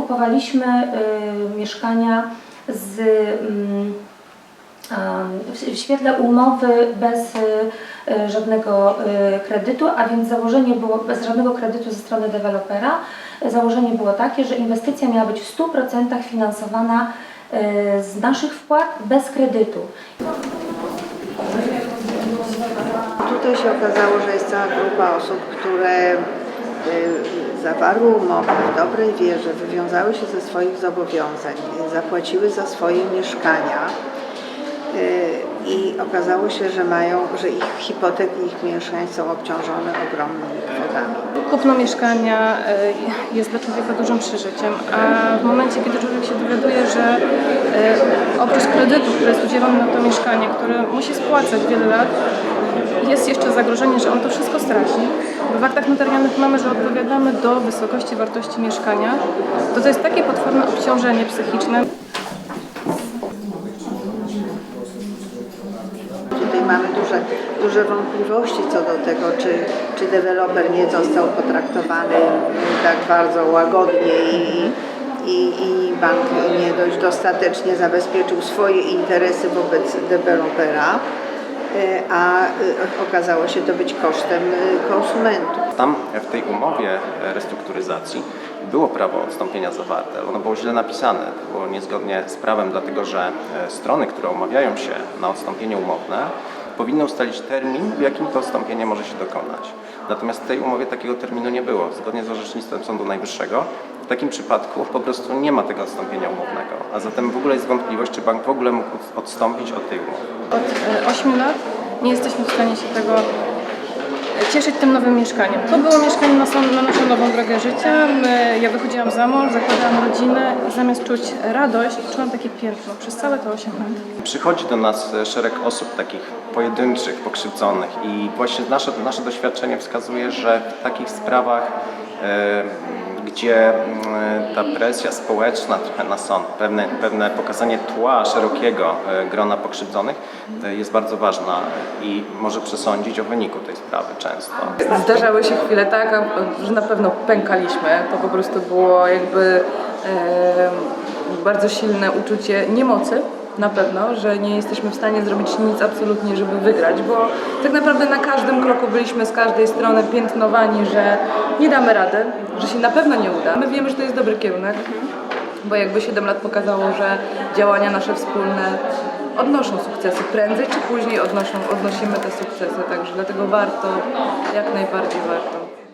kupowaliśmy y, mieszkania z, mm, w- świetle umowy bez y, y, żadnego kredytu, a więc założenie było bez żadnego kredytu ze strony dewelopera. Założenie było takie, że inwestycja miała być w 100% finansowana z naszych wpłat bez kredytu. Tutaj się okazało, że jest cała grupa osób, które zawarły umowę w dobrej wierze, wywiązały się ze swoich zobowiązań, zapłaciły za swoje mieszkania y, i okazało się, że mają, że ich hipoteki, ich mieszkań są obciążone ogromnymi kwotami. Kupno mieszkania y, jest dla człowieka dużym przeżyciem, a w momencie, kiedy człowiek się dowiaduje, że y, oprócz kredytu, który jest udzielony na to mieszkanie, które musi spłacać wiele lat, jest jeszcze zagrożenie, że on to wszystko straci. W aktach notarialnych mamy, że odpowiadamy do wysokości wartości mieszkania. To to jest takie potworne obciążenie psychiczne. Tutaj mamy duże, duże wątpliwości co do tego, czy, czy deweloper nie został potraktowany tak bardzo łagodnie i, i, i bank nie dość dostatecznie zabezpieczył swoje interesy wobec dewelopera, a y, okazało się to być kosztem y, konsumentów. Tam w tej umowie e, restrukturyzacji było prawo odstąpienia zawarte. Ono było źle napisane, było niezgodnie z prawem, dlatego że e, strony, które umawiają się na odstąpienie umowne, powinny ustalić termin, w jakim to odstąpienie może się dokonać. Natomiast w tej umowie takiego terminu nie było. Zgodnie z orzecznictwem Sądu Najwyższego w takim przypadku po prostu nie ma tego odstąpienia umownego. A zatem w ogóle jest wątpliwość, czy bank w ogóle mógł odstąpić od tej umowy. Od 8 lat nie jesteśmy w stanie się tego e, cieszyć tym nowym mieszkaniem. To było mieszkanie na, na naszą nową drogę życia. My, ja wychodziłam za mąż, zakładałam rodzinę i zamiast czuć radość, czułam takie piętno przez całe te 8 lat. Przychodzi do nas e, szereg osób takich pojedynczych, pokrzywdzonych i właśnie nasze, nasze doświadczenie wskazuje, że w takich sprawach, e, gdzie mm, ta presja społeczna trochę na sąd, pewne, pewne pokazanie tła szerokiego e, grona pokrzywdzonych e, jest bardzo ważna i może przesądzić o wyniku tej sprawy często. Zdarzały się chwile tak, że na pewno pękaliśmy. To po prostu było jakby e, bardzo silne uczucie niemocy. Na pewno, że nie jesteśmy w stanie zrobić nic absolutnie, żeby wygrać, bo tak naprawdę na każdym kroku byliśmy z każdej strony piętnowani, że nie damy rady, że się na pewno nie uda. My wiemy, że to jest dobry kierunek, bo jakby 7 lat pokazało, że działania nasze wspólne odnoszą sukcesy. Prędzej czy później odnoszą, odnosimy te sukcesy, także dlatego warto, jak najbardziej warto.